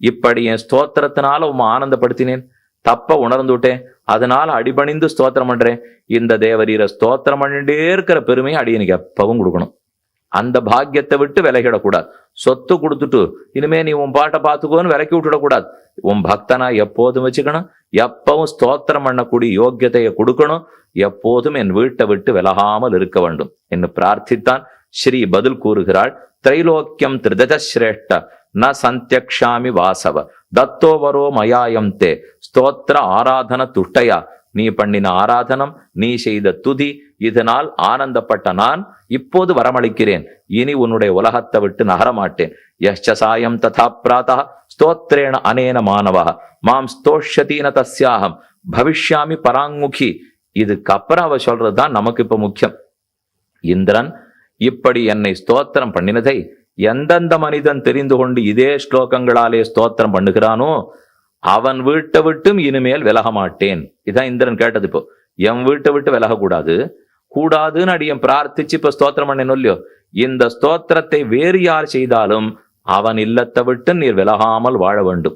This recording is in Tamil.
இப்படி என் ஸ்தோத்திரத்தினால உம்மை ஆனந்தப்படுத்தினேன். தப்ப உணர்ந்துட்டேன் அதனால அடிபணிந்து ஸ்தோத்திரம் பண்றேன். இந்த தேவரீரை ஸ்தோத்திரம் பண்ணிட்டே இருக்கிற பெருமையை அடியனுக்கு எப்பவும் கொடுக்கணும். அந்த பாக்கியத்தை விட்டு விலகிடக்கூடாது. சொத்து கொடுத்துட்டு இனிமே நீ உன் பாட்டை பார்த்துக்கோன்னு விலக்கி விட்டுடக்கூடாது. உன் பக்தனா எப்போதும் வச்சுக்கணும். எப்பவும் ஸ்தோத்திரம் பண்ணக்கூடிய யோக்கியத்தையை கொடுக்கணும். எப்போதும் என் வீட்டை விட்டு விலகாமல் இருக்க வேண்டும். என்று பிரார்த்தித்தான் ஸ்ரீ பதில் கூறுகிறாள். திரைலோக்கியம் திருதஜஸ்ரேஷ்ட. ந சந்தியக்ஷாமி வாசவ தத்தோவரோ மயாயம் தே ஸ்தோத்திர ஆராதன துட்டையா நீ பண்ணின ஆராதனம் நீ செய்த துதி இதனால் ஆனந்தப்பட்ட நான் இப்போது வரமளிக்கிறேன். இனி உன்னுடைய உலகத்தை விட்டு நகரமாட்டேன். யஷ்ச சாயம் ததா பிராத ஸ்தோத்திரேண அனேன மாணவா। மாம் ஸ்தோஷதீன தஸ்யாகம்। பவிஷ்யாமி பராங்முகி இதுக்கப்புறம் அவ சொல்றதுதான் நமக்கு இப்ப முக்கியம். இந்திரன் இப்படி என்னை ஸ்தோத்திரம் பண்ணினதை எந்தெந்த மனிதன் தெரிந்து கொண்டு இதே ஸ்லோகங்களாலே ஸ்தோத்திரம் பண்ணுகிறானோ அவன் வீட்டை விட்டும் இனிமேல் விலக மாட்டேன். இதான் இந்திரன் கேட்டது இப்போ. என் வீட்டை விட்டு விலகக்கூடாது. கூடாதுன்னு அடியன் பிரார்த்திச்சு இப்ப ஸ்தோத்திரம் பண்ணேன் இல்லையோ இந்த ஸ்தோத்திரத்தை வேறு யார் செய்தாலும் அவன் இல்லத்தை விட்டு நீர் விலகாமல் வாழ வேண்டும்.